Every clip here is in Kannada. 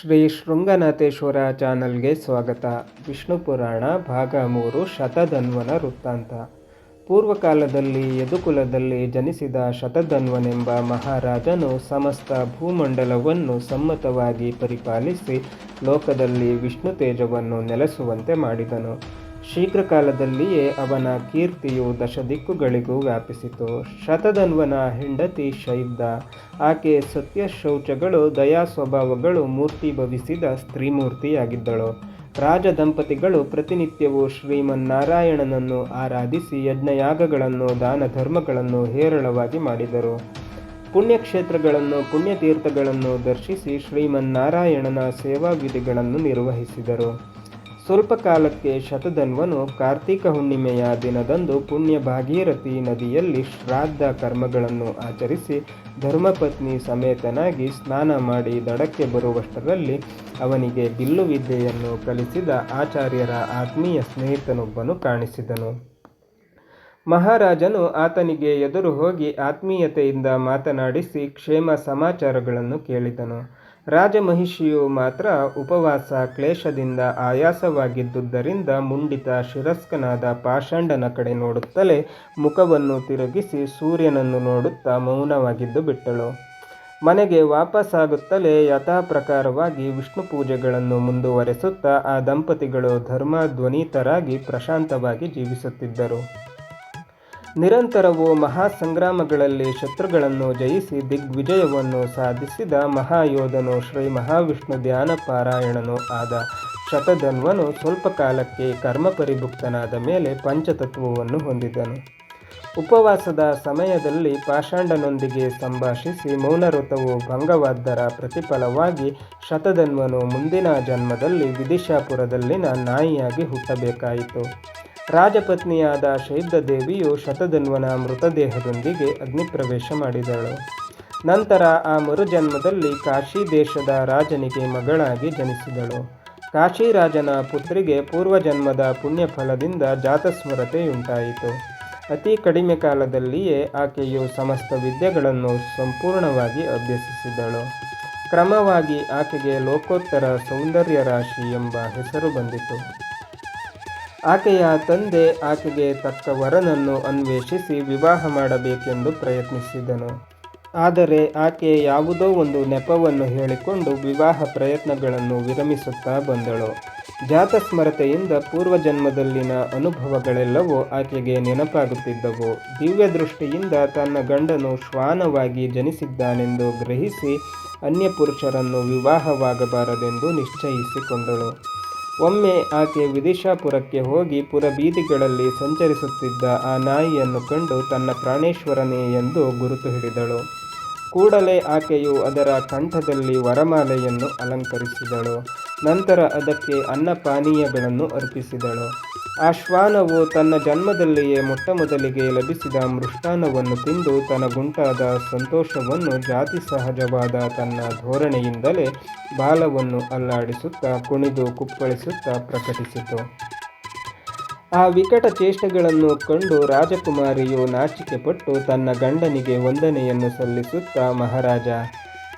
ಶ್ರೀ ಶೃಂಗನಾಥೇಶ್ವರ ಚಾನಲ್ಗೆ ಸ್ವಾಗತ. ವಿಷ್ಣು ಪುರಾಣ, ಭಾಗ ಮೂರು, ಶತಧನ್ವನ ವೃತ್ತಾಂತ. ಪೂರ್ವಕಾಲದಲ್ಲಿ ಯದುಕುಲದಲ್ಲಿ ಜನಿಸಿದ ಶತಧನ್ವನೆಂಬ ಮಹಾರಾಜನು ಸಮಸ್ತ ಭೂಮಂಡಲವನ್ನು ಸಮ್ಮತವಾಗಿ ಪರಿಪಾಲಿಸಿ ಲೋಕದಲ್ಲಿ ವಿಷ್ಣು ತೇಜವನ್ನು ನೆಲೆಸುವಂತೆ ಮಾಡಿದನು. ಶೀಘ್ರ ಕಾಲದಲ್ಲಿಯೇ ಅವನ ಕೀರ್ತಿಯು ದಶದಿಕ್ಕುಗಳಿಗೂ ವ್ಯಾಪಿಸಿತು. ಶತಧನ್ವನ ಹೆಂಡತಿ ಶೈಬ್ದ, ಆಕೆ ಸತ್ಯ ಶೌಚಗಳು ದಯಾ ಸ್ವಭಾವಗಳು ಮೂರ್ತಿ ಭವಿಸಿದ ಸ್ತ್ರೀಮೂರ್ತಿಯಾಗಿದ್ದಳು. ರಾಜ ದಂಪತಿಗಳು ಪ್ರತಿನಿತ್ಯವೂ ಶ್ರೀಮನ್ನಾರಾಯಣನನ್ನು ಆರಾಧಿಸಿ ಯಜ್ಞಯಾಗಗಳನ್ನು ದಾನ ಧರ್ಮಗಳನ್ನು ಹೇರಳವಾಗಿ ಮಾಡಿದರು. ಪುಣ್ಯಕ್ಷೇತ್ರಗಳನ್ನು, ಪುಣ್ಯತೀರ್ಥಗಳನ್ನು ದರ್ಶಿಸಿ ಶ್ರೀಮನ್ನಾರಾಯಣನ ಸೇವಾ ವಿಧಿಗಳನ್ನು ನಿರ್ವಹಿಸಿದರು. ಸ್ವಲ್ಪ ಕಾಲಕ್ಕೆ ಶತಧನ್ವನು ಕಾರ್ತೀಕ ಹುಣ್ಣಿಮೆಯ ದಿನದಂದು ಪುಣ್ಯ ಭಾಗೀರಥಿ ನದಿಯಲ್ಲಿ ಶ್ರಾದ್ದ ಕರ್ಮಗಳನ್ನು ಆಚರಿಸಿ ಧರ್ಮಪತ್ನಿ ಸಮೇತನಾಗಿ ಸ್ನಾನ ಮಾಡಿ ದಡಕ್ಕೆ ಬರುವಷ್ಟರಲ್ಲಿ ಅವನಿಗೆ ಬಿಲ್ಲು ವಿದ್ಯೆಯನ್ನು ಕಲಿಸಿದ ಆಚಾರ್ಯರ ಆತ್ಮೀಯ ಸ್ನೇಹಿತನೊಬ್ಬನು ಕಾಣಿಸಿದನು. ಮಹಾರಾಜನು ಆತನಿಗೆ ಎದುರು ಹೋಗಿ ಆತ್ಮೀಯತೆಯಿಂದ ಮಾತನಾಡಿಸಿ ಕ್ಷೇಮ ಸಮಾಚಾರಗಳನ್ನು ಕೇಳಿದನು. ರಾಜಮಹಿಷಿಯು ಮಾತ್ರ ಉಪವಾಸ ಕ್ಲೇಶದಿಂದ ಆಯಾಸವಾಗಿದ್ದುದರಿಂದ ಮುಂಡಿತ ಶಿರಸ್ಕನಾದ ಪಾಷಾಂಡನ ಕಡೆ ನೋಡುತ್ತಲೇ ಮುಖವನ್ನು ತಿರುಗಿಸಿ ಸೂರ್ಯನನ್ನು ನೋಡುತ್ತಾ ಮೌನವಾಗಿದ್ದು ಬಿಟ್ಟಳು. ಮನೆಗೆ ವಾಪಸ್ಸಾಗುತ್ತಲೇ ಯಥಾಪ್ರಕಾರವಾಗಿ ವಿಷ್ಣು ಪೂಜೆಗಳನ್ನು ಮುಂದುವರೆಸುತ್ತಾ ಆ ದಂಪತಿಗಳು ಧರ್ಮಧ್ವನಿತರಾಗಿ ಪ್ರಶಾಂತವಾಗಿ ಜೀವಿಸುತ್ತಿದ್ದರು. ನಿರಂತರವೂ ಮಹಾಸಂಗ್ರಾಮಗಳಲ್ಲಿ ಶತ್ರುಗಳನ್ನು ಜಯಿಸಿ ದಿಗ್ವಿಜಯವನ್ನು ಸಾಧಿಸಿದ ಮಹಾಯೋಧನು ಶ್ರೀ ಮಹಾವಿಷ್ಣು ಧ್ಯಾನ ಪಾರಾಯಣನು ಆದ ಶತಧನ್ವನು ಸ್ವಲ್ಪ ಕಾಲಕ್ಕೆ ಕರ್ಮ ಪರಿಭುಕ್ತನಾದ ಮೇಲೆ ಪಂಚತತ್ವವನ್ನು ಹೊಂದಿದನು. ಉಪವಾಸದ ಸಮಯದಲ್ಲಿ ಪಾಷಾಂಡನೊಂದಿಗೆ ಸಂಭಾಷಿಸಿ ಮೌನವ್ರತವು ಭಂಗವಾದ್ದರ ಪ್ರತಿಫಲವಾಗಿ ಶತಧನ್ವನು ಮುಂದಿನ ಜನ್ಮದಲ್ಲಿ ವಿದಿಶಾಪುರದಲ್ಲಿನ ನಾಯಿಯಾಗಿ ಹುಟ್ಟಬೇಕಾಯಿತು. ರಾಜಪತ್ನಿಯಾದ ದೇವಿಯು ಶತಧನ್ವನ ಮೃತದೇಹದೊಂದಿಗೆ ಅಗ್ನಿಪ್ರವೇಶ ಮಾಡಿದಳು. ನಂತರ ಆ ಮರುಜನ್ಮದಲ್ಲಿ ಕಾಶಿ ದೇಶದ ರಾಜನಿಗೆ ಮಗಳಾಗಿ ಜನಿಸಿದಳು. ಕಾಶಿ ರಾಜನ ಪುತ್ರಿಗೆ ಪೂರ್ವಜನ್ಮದ ಪುಣ್ಯಫಲದಿಂದ ಜಾತಸ್ಮರತೆಯುಂಟಾಯಿತು. ಅತಿ ಕಡಿಮೆ ಕಾಲದಲ್ಲಿಯೇ ಆಕೆಯು ಸಮಸ್ತ ವಿದ್ಯೆಗಳನ್ನು ಸಂಪೂರ್ಣವಾಗಿ ಅಭ್ಯಸಿಸಿದಳು. ಕ್ರಮವಾಗಿ ಆಕೆಗೆ ಲೋಕೋತ್ತರ ಸೌಂದರ್ಯ ರಾಶಿ ಎಂಬ ಹೆಸರು ಬಂದಿತು. ಆಕೆಯ ತಂದೆ ಆಕೆಗೆ ತಕ್ಕ ವರನನ್ನು ಅನ್ವೇಷಿಸಿ ವಿವಾಹ ಮಾಡಬೇಕೆಂದು ಪ್ರಯತ್ನಿಸಿದನು. ಆದರೆ ಆಕೆ ಯಾವುದೋ ಒಂದು ನೆಪವನ್ನು ಹೇಳಿಕೊಂಡು ವಿವಾಹ ಪ್ರಯತ್ನಗಳನ್ನು ವಿರಮಿಸುತ್ತಾ ಬಂದಳು. ಜಾತಸ್ಮರತೆಯಿಂದ ಪೂರ್ವಜನ್ಮದಲ್ಲಿನ ಅನುಭವಗಳೆಲ್ಲವೂ ಆಕೆಗೆ ನೆನಪಾಗುತ್ತಿದ್ದವು. ದಿವ್ಯ ದೃಷ್ಟಿಯಿಂದ ತನ್ನ ಗಂಡನು ಶ್ವಾನವಾಗಿ ಜನಿಸಿದ್ದಾನೆಂದು ಗ್ರಹಿಸಿ ಅನ್ಯ ಪುರುಷರನ್ನು ವಿವಾಹವಾಗಬಾರದೆಂದು ನಿಶ್ಚಯಿಸಿಕೊಂಡಳು. ಒಮ್ಮೆ ಆಕೆ ವಿದಿಶಾಪುರಕ್ಕೆ ಹೋಗಿ ಪುರಬೀದಿಗಳಲ್ಲಿ ಸಂಚರಿಸುತ್ತಿದ್ದ ಆ ನಾಯಿಯನ್ನು ಕಂಡು ತನ್ನ ಪ್ರಾಣೇಶ್ವರನೇ ಎಂದು ಗುರುತು ಹಿಡಿದಳು. ಕೂಡಲೇ ಆಕೆಯು ಅದರ ಕಂಠದಲ್ಲಿ ವರಮಾಲೆಯನ್ನು ಅಲಂಕರಿಸಿದಳು. ನಂತರ ಅದಕ್ಕೆ ಅನ್ನಪಾನೀಯಗಳನ್ನು ಅರ್ಪಿಸಿದಳು. ಆ ತನ್ನ ಜನ್ಮದಲ್ಲಿಯೇ ಮೊಟ್ಟಮೊದಲಿಗೆ ಲಭಿಸಿದ ಮೃಷ್ಟಾನ್ನವನ್ನು ತಿಂದು ತನಗುಂಟಾದ ಸಂತೋಷವನ್ನು ಜಾತಿ ಸಹಜವಾದ ತನ್ನ ಧೋರಣೆಯಿಂದಲೇ ಬಾಲವನ್ನು ಅಲ್ಲಾಡಿಸುತ್ತಾ, ಕುಣಿದು, ಕುಪ್ಪಳಿಸುತ್ತಾ ಪ್ರಕಟಿಸಿತು. ಆ ವಿಕಟ ಚೇಷ್ಟೆಗಳನ್ನು ಕಂಡು ರಾಜಕುಮಾರಿಯು ನಾಚಿಕೆಪಟ್ಟು ತನ್ನ ಗಂಡನಿಗೆ ವಂದನೆಯನ್ನು ಸಲ್ಲಿಸುತ್ತಾ, ಮಹಾರಾಜ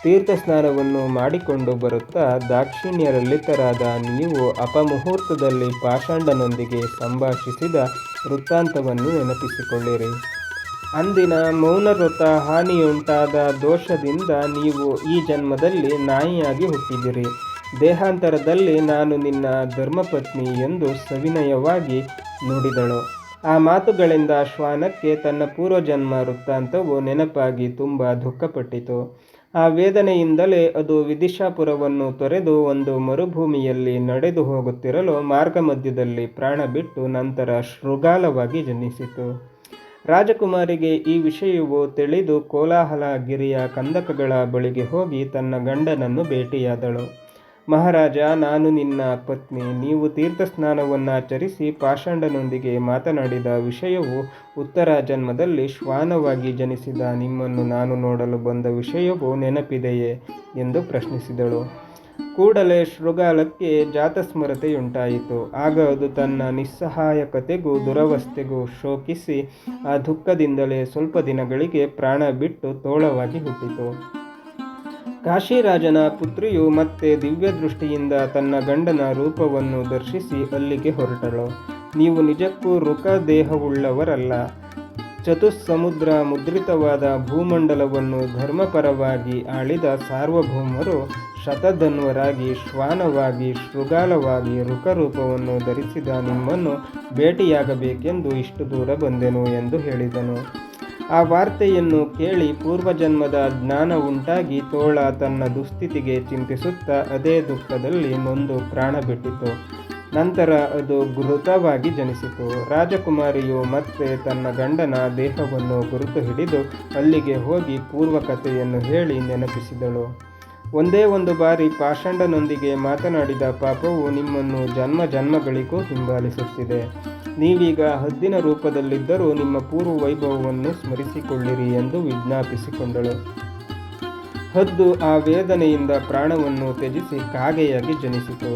ತೀರ್ಥ ಸ್ನಾನವನ್ನು ಮಾಡಿಕೊಂಡು ಬರುತ್ತಾ ದಾಕ್ಷಿಣ್ಯರಲ್ಲಿತರಾದ ನೀವು ಅಪಮುಹೂರ್ತದಲ್ಲಿ ಪಾಷಾಂಡನೊಂದಿಗೆ ಸಂಭಾಷಿಸಿದ ವೃತ್ತಾಂತವನ್ನು ನೆನಪಿಸಿಕೊಳ್ಳಿರಿ. ಅಂದಿನ ಮೌನವ್ರತ ಹಾನಿಯುಂಟಾದ ದೋಷದಿಂದ ನೀವು ಈ ಜನ್ಮದಲ್ಲಿ ನಾಯಿಯಾಗಿ ಹುಟ್ಟಿದಿರಿ. ದೇಹಾಂತರದಲ್ಲಿ ನಾನು ನಿನ್ನ ಧರ್ಮಪತ್ನಿ ಎಂದು ಸವಿನಯವಾಗಿ ನುಡಿದಳು. ಆ ಮಾತುಗಳಿಂದ ಶ್ವಾನಕ್ಕೆ ತನ್ನ ಪೂರ್ವಜನ್ಮ ವೃತ್ತಾಂತವು ನೆನಪಾಗಿ ತುಂಬ ದುಃಖಪಟ್ಟಿತು. ಆ ವೇದನೆಯಿಂದಲೇ ಅದು ವಿದಿಶಾಪುರವನ್ನು ತೊರೆದು ಒಂದು ಮರುಭೂಮಿಯಲ್ಲಿ ನಡೆದು ಹೋಗುತ್ತಿರಲು ಮಾರ್ಗ ಮಧ್ಯದಲ್ಲಿ ಪ್ರಾಣ ಬಿಟ್ಟು ನಂತರ ಶೃಗಾಲವಾಗಿ ಜನಿಸಿತು. ರಾಜಕುಮಾರಿಗೆ ಈ ವಿಷಯವು ತಿಳಿದು ಕೋಲಾಹಲ ಗಿರಿಯ ಕಂದಕಗಳ ಬಳಿಗೆ ಹೋಗಿ ತನ್ನ ಗಂಡನನ್ನು ಭೇಟಿಯಾದಳು. ಮಹಾರಾಜ, ನಾನು ನಿನ್ನ ಪತ್ನಿ. ನೀವು ತೀರ್ಥ ಸ್ನಾನವನ್ನಾಚರಿಸಿ ಪಾಷಾಂಡನೊಂದಿಗೆ ಮಾತನಾಡಿದ ವಿಷಯವು ಉತ್ತರ ಜನ್ಮದಲ್ಲಿ ಶ್ವಾನವಾಗಿ ಜನಿಸಿದ ನಿಮ್ಮನ್ನು ನಾನು ನೋಡಲು ಬಂದ ವಿಷಯವು ನೆನಪಿದೆಯೇ ಎಂದು ಪ್ರಶ್ನಿಸಿದಳು. ಕೂಡಲೇ ಶೃಗಾಲಕ್ಕೆ ಜಾತಸ್ಮರತೆಯುಂಟಾಯಿತು. ಆಗ ಅದು ತನ್ನ ನಿಸ್ಸಹಾಯಕತೆಗೂ ದುರವಸ್ಥೆಗೂ ಶೋಕಿಸಿ, ಆ ದುಃಖದಿಂದಲೇ ಸ್ವಲ್ಪ ದಿನಗಳಿಗೆ ಪ್ರಾಣ ಬಿಟ್ಟು ತೋಳವಾಗಿ ಹುಟ್ಟಿತು. ಕಾಶಿರಾಜನ ಪುತ್ರಿಯು ಮತ್ತೆ ದಿವ್ಯದೃಷ್ಟಿಯಿಂದ ತನ್ನ ಗಂಡನ ರೂಪವನ್ನು ದರ್ಶಿಸಿ ಅಲ್ಲಿಗೆ ಹೊರಟಳು. ನೀವು ನಿಜಕ್ಕೂ ರುಕ ದೇಹವುಳ್ಳವರಲ್ಲ ಚತುಸ್ಸಮುದ್ರ ಮುದ್ರಿತವಾದ ಭೂಮಂಡಲವನ್ನು ಧರ್ಮಪರವಾಗಿ ಆಳಿದ ಸಾರ್ವಭೌಮರು ಶತಧನ್ವರಾಗಿ ಶ್ವಾನವಾಗಿ ಶೃಗಾಲವಾಗಿ ರುಕರೂಪವನ್ನು ಧರಿಸಿದ ನಿಮ್ಮನ್ನು ಭೇಟಿಯಾಗಬೇಕೆಂದು ಇಷ್ಟು ದೂರ ಬಂದೆನು ಎಂದು ಹೇಳಿದನು. ಆ ವಾರ್ತೆಯನ್ನು ಕೇಳಿ ಪೂರ್ವಜನ್ಮದ ಜ್ಞಾನ ಉಂಟಾಗಿ ತೋಳ ತನ್ನ ದುಸ್ಥಿತಿಗೆ ಚಿಂತಿಸುತ್ತಾ ಅದೇ ದುಃಖದಲ್ಲಿ ನೊಂದು ಪ್ರಾಣ ಬಿಟ್ಟಿತು. ನಂತರ ಅದು ಘೃತವಾಗಿ ಜನಿಸಿತು. ರಾಜಕುಮಾರಿಯು ಮತ್ತೆ ತನ್ನ ಗಂಡನ ದೇಹವನ್ನು ಗುರುತು ಹಿಡಿದು ಅಲ್ಲಿಗೆ ಹೋಗಿ ಪೂರ್ವಕಥೆಯನ್ನು ಹೇಳಿ ನೆನಪಿಸಿದಳು. ಒಂದೇ ಒಂದು ಬಾರಿ ಪಾಷಂಡನೊಂದಿಗೆ ಮಾತನಾಡಿದ ಪಾಪವು ನಿಮ್ಮನ್ನು ಜನ್ಮ ಜನ್ಮಗಳಿಗೂ ಹಿಂಬಾಲಿಸುತ್ತಿದೆ. ನೀವೀಗ ಹದ್ದಿನ ರೂಪದಲ್ಲಿದ್ದರೂ ನಿಮ್ಮ ಪೂರ್ವ ವೈಭವವನ್ನು ಸ್ಮರಿಸಿಕೊಳ್ಳಿರಿ ಎಂದು ವಿಜ್ಞಾಪಿಸಿಕೊಂಡಳು. ಹದ್ದು ಆ ವೇದನೆಯಿಂದ ಪ್ರಾಣವನ್ನು ತ್ಯಜಿಸಿ ಕಾಗೆಯಾಗಿ ಜನಿಸಿತು.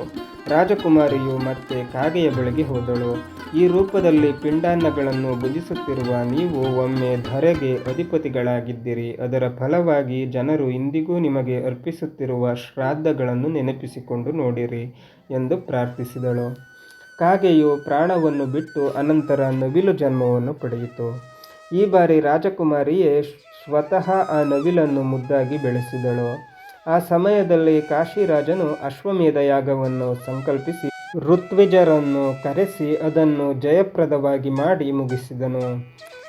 ರಾಜಕುಮಾರಿಯು ಮತ್ತೆ ಕಾಗೆಯ ಬಳಿಗೆ ಹೋದಳು. ಈ ರೂಪದಲ್ಲಿ ಪಿಂಡಾನ್ನಗಳನ್ನು ಭುಜಿಸುತ್ತಿರುವ ನೀವು ಒಮ್ಮೆ ಧರೆಗೆ ಅಧಿಪತಿಗಳಾಗಿದ್ದಿರಿ. ಅದರ ಫಲವಾಗಿ ಜನರು ಇಂದಿಗೂ ನಿಮಗೆ ಅರ್ಪಿಸುತ್ತಿರುವ ಶ್ರಾದ್ದಗಳನ್ನು ನೆನಪಿಸಿಕೊಂಡು ನೋಡಿರಿ ಎಂದು ಪ್ರಾರ್ಥಿಸಿದಳು. ಕಾಗೆಯು ಪ್ರಾಣವನ್ನು ಬಿಟ್ಟು ಅನಂತರ ನವಿಲು ಜನ್ಮವನ್ನು ಪಡೆಯಿತು. ಈ ಬಾರಿ ರಾಜಕುಮಾರಿಯೇ ಸ್ವತಃ ಆ ನವಿಲನ್ನು ಮುದ್ದಾಗಿ ಬೆಳೆಸಿದಳು. ಆ ಸಮಯದಲ್ಲಿ ಕಾಶಿರಾಜನು ಅಶ್ವಮೇಧ ಯಾಗವನ್ನು ಸಂಕಲ್ಪಿಸಿ ಋತ್ವಿಜರನ್ನು ಕರೆಸಿ ಅದನ್ನು ಜಯಪ್ರದವಾಗಿ ಮಾಡಿ ಮುಗಿಸಿದನು.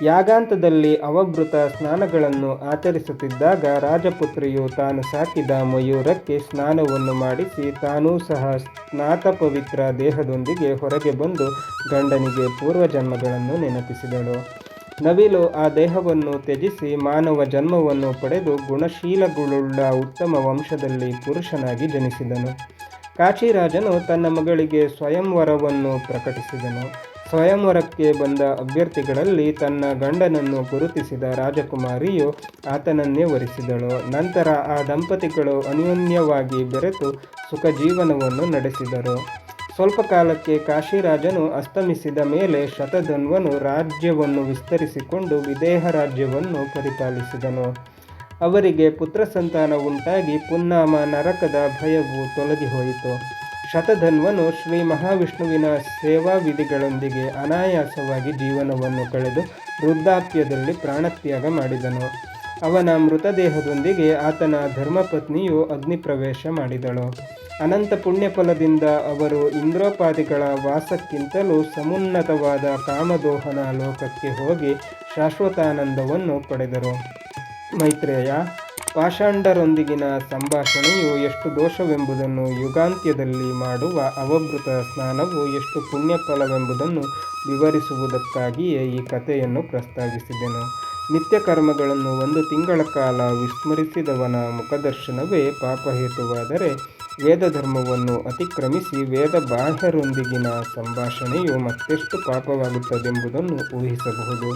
ಯಾಗಾಂತದಲ್ಲಿ ಅವಭೃತ ಸ್ನಾನಗಳನ್ನು ಆಚರಿಸುತ್ತಿದ್ದಾಗ ರಾಜಪುತ್ರಿಯು ತಾನು ಸಾಕಿದ ಮಯೂರಕ್ಕೆ ಸ್ನಾನವನ್ನು ಮಾಡಿಸಿ ತಾನೂ ಸಹ ಸ್ನಾತ ಪವಿತ್ರ ದೇಹದೊಂದಿಗೆ ಹೊರಗೆ ಬಂದು ಗಂಡನಿಗೆ ಪೂರ್ವಜನ್ಮಗಳನ್ನು ನೆನಪಿಸಿದಳು. ನವಿಲು ಆ ದೇಹವನ್ನು ತ್ಯಜಿಸಿ ಮಾನವ ಜನ್ಮವನ್ನು ಪಡೆದು ಗುಣಶೀಲಗಳುಳ್ಳ ಉತ್ತಮ ವಂಶದಲ್ಲಿ ಪುರುಷನಾಗಿ ಜನಿಸಿದನು. ಕಾಶಿರಾಜನು ತನ್ನ ಮಗಳಿಗೆ ಸ್ವಯಂವರವನ್ನು ಪ್ರಕಟಿಸಿದನು. ಸ್ವಯಂವರಕ್ಕೆ ಬಂದ ಅಭ್ಯರ್ಥಿಗಳಲ್ಲಿ ತನ್ನ ಗಂಡನನ್ನು ಗುರುತಿಸಿದ ರಾಜಕುಮಾರಿಯು ಆತನನ್ನೇ ವರಿಸಿದಳು. ನಂತರ ಆ ದಂಪತಿಗಳು ಅನ್ಯೋನ್ಯವಾಗಿ ಬೆರೆತು ಸುಖ ಜೀವನವನ್ನು ನಡೆಸಿದರು. ಸ್ವಲ್ಪ ಕಾಲಕ್ಕೆ ಕಾಶಿರಾಜನು ಅಸ್ತಮಿಸಿದ ಮೇಲೆ ಶತಧನ್ವನು ರಾಜ್ಯವನ್ನು ವಿಸ್ತರಿಸಿಕೊಂಡು ವಿದೇಹ ರಾಜ್ಯವನ್ನು ಪರಿಪಾಲಿಸಿದನು. ಅವರಿಗೆ ಪುತ್ರ ಸಂತಾನ ಉಂಟಾಗಿ ಪುನ್ನಾಮ ನರಕದ ಭಯವು ತೊಲಗಿ ಹೋಯಿತು ಶತಧನ್ವನು ಶ್ರೀ ಮಹಾವಿಷ್ಣುವಿನ ಸೇವಾ ವಿಧಿಗಳೊಂದಿಗೆ ಅನಾಯಾಸವಾಗಿ ಜೀವನವನ್ನು ಕಳೆದು ವೃದ್ಧಾಪ್ಯದಲ್ಲಿ ಪ್ರಾಣತ್ಯಾಗ ಮಾಡಿದನು. ಅವನ ಮೃತದೇಹದೊಂದಿಗೆ ಆತನ ಧರ್ಮಪತ್ನಿಯು ಅಗ್ನಿಪ್ರವೇಶ ಮಾಡಿದಳು. ಅನಂತ ಪುಣ್ಯಫಲದಿಂದ ಅವರು ಇಂದ್ರೋಪಾದಿಗಳ ವಾಸಕ್ಕಿಂತಲೂ ಸಮುನ್ನತವಾದ ಕಾಮದೋಹನ ಲೋಕಕ್ಕೆ ಹೋಗಿ ಶಾಶ್ವತಾನಂದವನ್ನು ಪಡೆದರು. ಮೈತ್ರೇಯ, ಪಾಷಾಂಡರೊಂದಿಗಿನ ಸಂಭಾಷಣೆಯು ಎಷ್ಟು ದೋಷವೆಂಬುದನ್ನು ಯುಗಾಂತ್ಯದಲ್ಲಿ ಮಾಡುವ ಅವಭೃತ ಸ್ನಾನವು ಎಷ್ಟು ಪುಣ್ಯಫಲವೆಂಬುದನ್ನು ವಿವರಿಸುವುದಕ್ಕಾಗಿಯೇ ಈ ಕಥೆಯನ್ನು ಪ್ರಸ್ತಾವಿಸಿದೆನು ನಿತ್ಯ ಕರ್ಮಗಳನ್ನು ಒಂದು ತಿಂಗಳ ಕಾಲ ವಿಸ್ಮರಿಸಿದವನ ಮುಖದರ್ಶನವೇ ಪಾಪಹೇತುವಾದರೆ ವೇದ ಧರ್ಮವನ್ನು ಅತಿಕ್ರಮಿಸಿ ವೇದ ಬಾಹ್ಯರೊಂದಿಗಿನ ಸಂಭಾಷಣೆಯು ಮತ್ತೆಷ್ಟು ಪಾಪವಾಗುತ್ತದೆಂಬುದನ್ನು ಊಹಿಸಬಹುದು.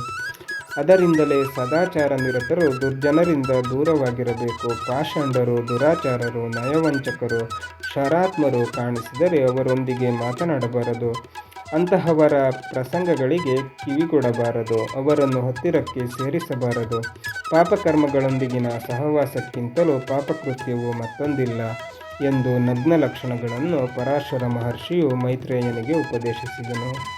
ಅದರಿಂದಲೇ ಸದಾಚಾರ ನಿರತರು ದುರ್ಜನರಿಂದ ದೂರವಾಗಿರಬೇಕು. ಪಾಷಂಡರು, ದುರಾಚಾರರು, ನಯವಂಚಕರು, ಶರಾತ್ಮರು ಕಾಣಿಸಿದರೆ ಅವರೊಂದಿಗೆ ಮಾತನಾಡಬಾರದು. ಅಂತಹವರ ಪ್ರಸಂಗಗಳಿಗೆ ಕಿವಿಗೊಡಬಾರದು, ಅವರನ್ನು ಹತ್ತಿರಕ್ಕೆ ಸೇರಿಸಬಾರದು. ಪಾಪಕರ್ಮಗಳೊಂದಿಗಿನ ಸಹವಾಸಕ್ಕಿಂತಲೂ ಪಾಪಕೃತ್ಯವು ಮತ್ತೊಂದಿಲ್ಲ ಎಂದು ನಗ್ನ ಲಕ್ಷಣಗಳನ್ನು ಪರಾಶರ ಮಹರ್ಷಿಯು ಮೈತ್ರೇಯನಿಗೆ ಉಪದೇಶಿಸಿದನು.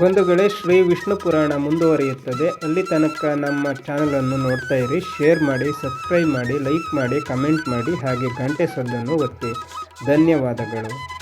ಬಂಧುಗಳೇ, ಶ್ರೀ ವಿಷ್ಣು ಪುರಾಣ ಮುಂದುವರಿಯುತ್ತದೆ. ಅಲ್ಲಿ ತನಕ ನಮ್ಮ ಚಾನಲನ್ನು ನೋಡ್ತಾ ಇರಿ. ಶೇರ್ ಮಾಡಿ, ಸಬ್ಸ್ಕ್ರೈಬ್ ಮಾಡಿ, ಲೈಕ್ ಮಾಡಿ, ಕಮೆಂಟ್ ಮಾಡಿ, ಹಾಗೆ ಗಂಟೆ ಸದ್ದನ್ನು ಒತ್ತಿ. ಧನ್ಯವಾದಗಳು.